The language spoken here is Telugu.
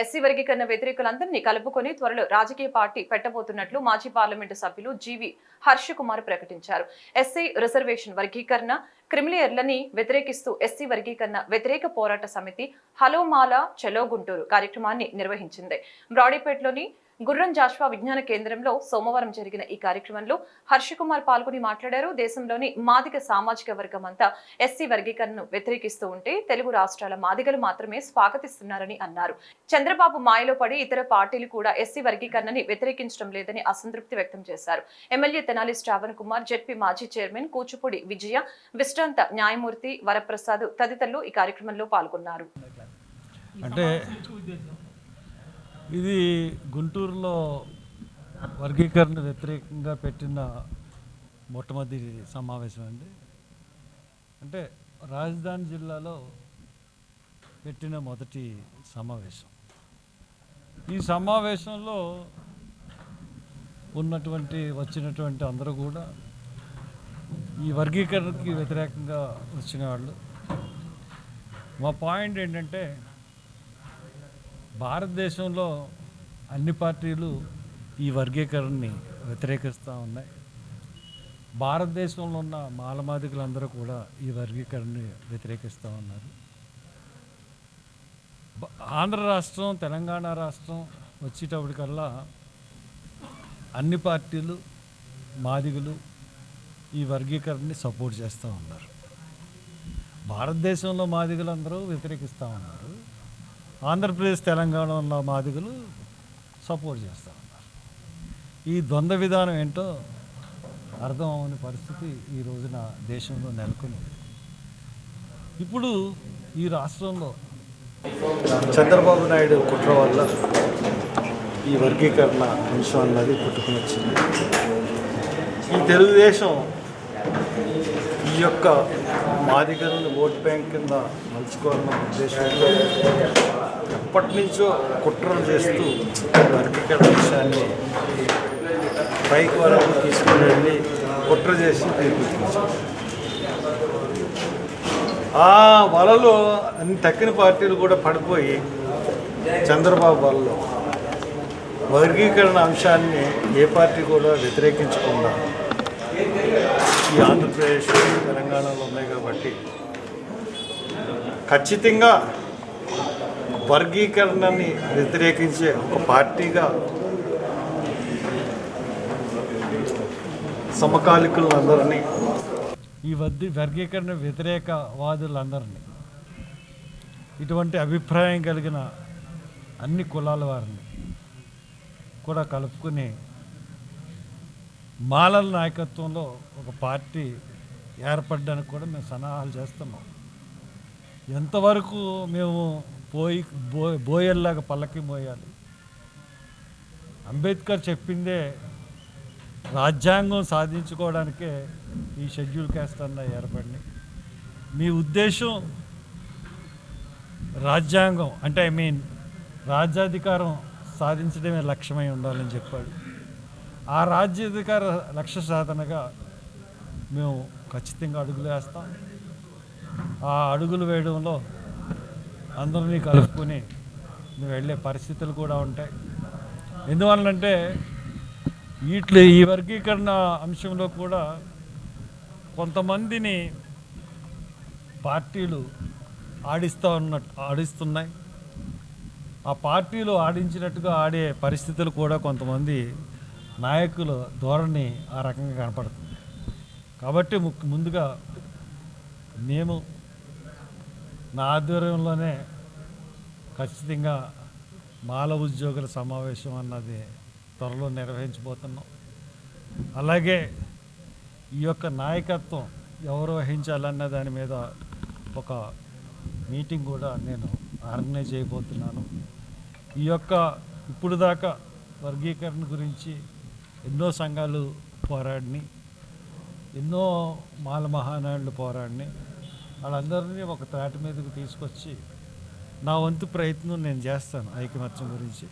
ఎస్సీ వర్గీకరణ వ్యతిరేకులందరినీ కలుపుకొని త్వరలో రాజకీయ పార్టీ పెట్టబోతున్నట్లు మాజీ పార్లమెంటు సభ్యులు జీవి హర్ష కుమార్ ప్రకటించారు. ఎస్సీ రిజర్వేషన్ వర్గీకరణ క్రిమిలియర్లని వ్యతిరేకిస్తూ ఎస్సీ వర్గీకరణ వ్యతిరేక పోరాట సమితి హలోమాల చెలో గుంటూరు కార్యక్రమాన్ని నిర్వహించింది. బ్రాడీపేటలోని గుర్రం జాష్వా విజ్ఞాన కేంద్రంలో సోమవారం జరిగిన ఈ కార్యక్రమంలో హర్షకుమార్ పాల్గొని మాట్లాడారు. దేశంలోని మాదిగ సామాజిక వర్గం అంతా ఎస్సీ వర్గీకరణను వ్యతిరేకిస్తూ ఉంటే తెలుగు రాష్ట్రాల మాదిగలు మాత్రమే స్వాగతిస్తున్నారని అన్నారు. చంద్రబాబు మాయలో పడి ఇతర పార్టీలు కూడా ఎస్సీ వర్గీకరణని వ్యతిరేకించడం లేదని అసంతృప్తి వ్యక్తం చేశారు. ఎమ్మెల్యే తెనాలి శ్రావణ్ కుమార్ జెడ్పీ మాజీ చైర్మన్ కూచిపూడి విజయ విశ్రాంత న్యాయమూర్తి వరప్రసాద్ తదితరులు ఈ కార్యక్రమంలో పాల్గొన్నారు. అంటే ఇది గుంటూరులో వర్గీకరణ వ్యతిరేకంగా పెట్టిన మొట్టమొదటి సమావేశం అండి. అంటే రాజధాని జిల్లాలో పెట్టిన మొదటి సమావేశం. ఈ సమావేశంలో ఉన్నటువంటి వచ్చినటువంటి అందరూ కూడా ఈ వర్గీకరణకి వ్యతిరేకంగా వచ్చిన వాళ్ళు. మా పాయింట్ ఏంటంటే భారతదేశంలో అన్ని పార్టీలు ఈ వర్గీకరణని వ్యతిరేకిస్తూ ఉన్నాయి. భారతదేశంలో ఉన్న మాలమాదికులందరూ కూడా ఈ వర్గీకరణని వ్యతిరేకిస్తూ ఉన్నారు. ఆంధ్ర రాష్ట్రం తెలంగాణ రాష్ట్రం వచ్చేటప్పటికల్లా అన్ని పార్టీలు మాదిగులు ఈ వర్గీకరణని సపోర్ట్ చేస్తూ ఉన్నారు. భారతదేశంలో మాదిగలందరూ వ్యతిరేకిస్తూ ఉన్నారు. ఆంధ్రప్రదేశ్ తెలంగాణలో మాదిగులు మాదిగలు సపోర్ట్ చేస్తూ ఉన్నారు ఈ ద్వంద్వ విధానం ఏంటో అర్థం అవని పరిస్థితి ఈ రోజున దేశంలో నెలకొని ఉంది. ఇప్పుడు ఈ రాష్ట్రంలో చంద్రబాబు నాయుడు కుట్ర వల్ల ఈ వర్గీకరణ అంశం అన్నది పుట్టుకుని వచ్చింది ఈ తెలుగుదేశం ఈ యొక్క మాదిగలను ఓట్ బ్యాంక్ కింద మలుచుకోవాలన్న ఉద్దేశంతో ఎప్పటి నుంచో కుట్రలు చేస్తూ వర్గీకరణ విషయాన్ని పైకి వరకు తీసుకుని వెళ్ళి కుట్ర చేసి ఆ వలలో అన్ని తక్కిన పార్టీలు కూడా పడిపోయి చంద్రబాబు వలలో వర్గీకరణ అంశాన్ని ఏ పార్టీ కూడా వ్యతిరేకించకుండా ఈ ఆంధ్రప్రదేశ్ తెలంగాణలో ఉన్నాయి కాబట్టి ఖచ్చితంగా వర్గీకరణని వ్యతిరేకించే ఒక పార్టీగా సమకాలికులందరినీ ఈ వద్ది వర్గీకరణ వ్యతిరేక వాదులందరినీ ఇటువంటి అభిప్రాయం కలిగిన అన్ని కులాల వారిని కూడా కలుపుకుని మాలల నాయకత్వంలో ఒక పార్టీ ఏర్పడడానికి కూడా మేము సన్నాహాలు చేస్తున్నాం. ఎంతవరకు మేము పోయి బో బోయల్లాగా పల్లకి మోయాలి? అంబేద్కర్ చెప్పిందే రాజ్యాంగం సాధించుకోవడానికే ఈ షెడ్యూల్ క్యాస్ట్ అన్న ఏర్పడింది మీ ఉద్దేశం రాజ్యాంగం అంటే ఐ మీన్ రాజ్యాధికారం సాధించడమే లక్ష్యమై ఉండాలని చెప్పాడు. ఆ రాజ్యాధికార లక్ష్య సాధనగా మేము ఖచ్చితంగా అడుగులు వేస్తాం. ఆ అడుగులు వేయడంలో అందరినీ కలుపుకొని మేము వెళ్ళే పరిస్థితులు కూడా ఉంటాయి. ఎందువల్లంటే వీటి ఈ వర్గీకరణ అంశంలో కూడా కొంతమందిని పార్టీలు ఆడిస్తూ ఉన్నట్టు ఆడిస్తున్నాయి. ఆ పార్టీలు ఆడించినట్టుగా ఆడే పరిస్థితులు కూడా కొంతమంది నాయకుల ధోరణి ఆ రకంగా కనపడుతుంది. కాబట్టి ము- ముందుగా మేము నా ఆధ్వర్యంలోనే ఖచ్చితంగా మాల ఉద్యోగుల సమావేశం అన్నది త్వరలో నిర్వహించబోతున్నాం. అలాగే ఈ యొక్క నాయకత్వం ఎవరు వహించాలన్న దాని మీద ఒక మీటింగ్ కూడా నేను ఆర్గనైజ్ చేయబోతున్నాను. ఈ యొక్క ఇప్పుడు దాకా వర్గీకరణ గురించి ఎన్నో సంఘాలు పోరాడిని ఎన్నో మాల మహానాయుళ్ళు పోరాడిని వాళ్ళందరినీ ఒక త్రాటి మీదకి తీసుకొచ్చి నా వంతు ప్రయత్నం నేను చేస్తాను ఐకమత్యం గురించి.